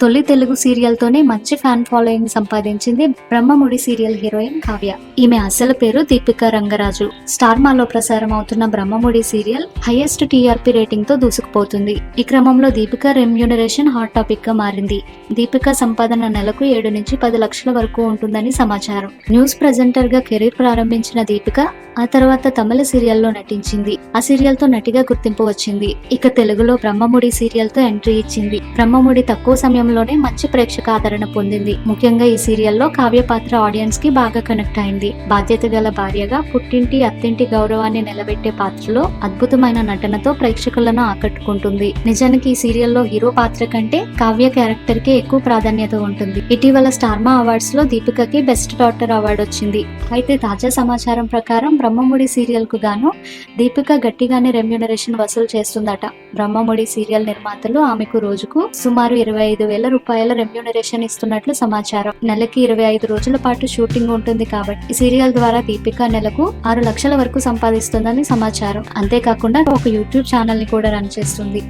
తొలి తెలుగు సీరియల్ తోనే మంచి ఫ్యాన్ ఫాలోయింగ్ సంపాదించింది బ్రహ్మముడి సీరియల్ హీరోయిన్ కావ్య. ఈమె అసలు పేరు దీపిక రంగరాజు. స్టార్ మాలో ప్రసారం అవుతున్న బ్రహ్మముడి సీరియల్ హైయెస్ట్ టీఆర్పీ రేటింగ్తో దూసుకుపోతుంది. ఈ క్రమంలో దీపిక రెమ్యూనరేషన్ హాట్ టాపిక్గా మారింది. దీపిక సంపాదన నెలకు ఏడు నుంచి పది లక్షల వరకు ఉంటుందని సమాచారం. న్యూస్ ప్రెజెంటర్గా కెరీర్ ప్రారంభించిన దీపిక ఆ తర్వాత తమిళ సీరియల్లో నటించింది. ఆ సీరియల్తో నటిగా గుర్తింపు వచ్చింది. ఇక తెలుగులో బ్రహ్మముడి సీరియల్తో ఎంట్రీ ఇచ్చింది. బ్రహ్మముడి తక్కువ ప్రారంభంలోనే మంచి ప్రేక్షక ఆదరణ పొందింది. ముఖ్యంగా ఈ సీరియల్లో కావ్య పాత్ర ఆడియన్స్కి బాగా కనెక్ట్ అయింది. బాధ్యత గల భార్యగా పుట్టింటి అత్తింటి గౌరవాన్ని నిలబెట్టే పాత్రలో అద్భుతమైన నటనతో ప్రేక్షకులను ఆకట్టుకుంటుంది. నిజానికి ఈ సీరియల్లో హీరో పాత్ర కంటే కావ్య క్యారెక్టర్కి ఎక్కువ ప్రాధాన్యత ఉంటుంది. ఇటీవల స్టార్మా అవార్డ్స్లో దీపికకి బెస్ట్ డాక్టర్ అవార్డు వచ్చింది. అయితే తాజా సమాచారం ప్రకారం బ్రహ్మముడి సీరియల్కు గాను దీపిక గట్టిగానే రెమ్యూనరేషన్ వసూలు చేస్తుందట. బ్రహ్మముడి సీరియల్ నిర్మాతలు ఆమెకు రోజుకు సుమారు ఇరవై ఐదు వేల రూపాయల రెమ్యూనరేషన్ ఇస్తున్నట్లు సమాచారం. నెలకి ఇరవై ఐదు రోజుల పాటు షూటింగ్ ఉంటుంది కాబట్టి ఈ సీరియల్ ద్వారా దీపిక నెలకు ఆరు లక్షల వరకు సంపాదిస్తుందని సమాచారం. అంతేకాకుండా ఒక యూట్యూబ్ ఛానల్ని కూడా రన్ చేస్తుంది.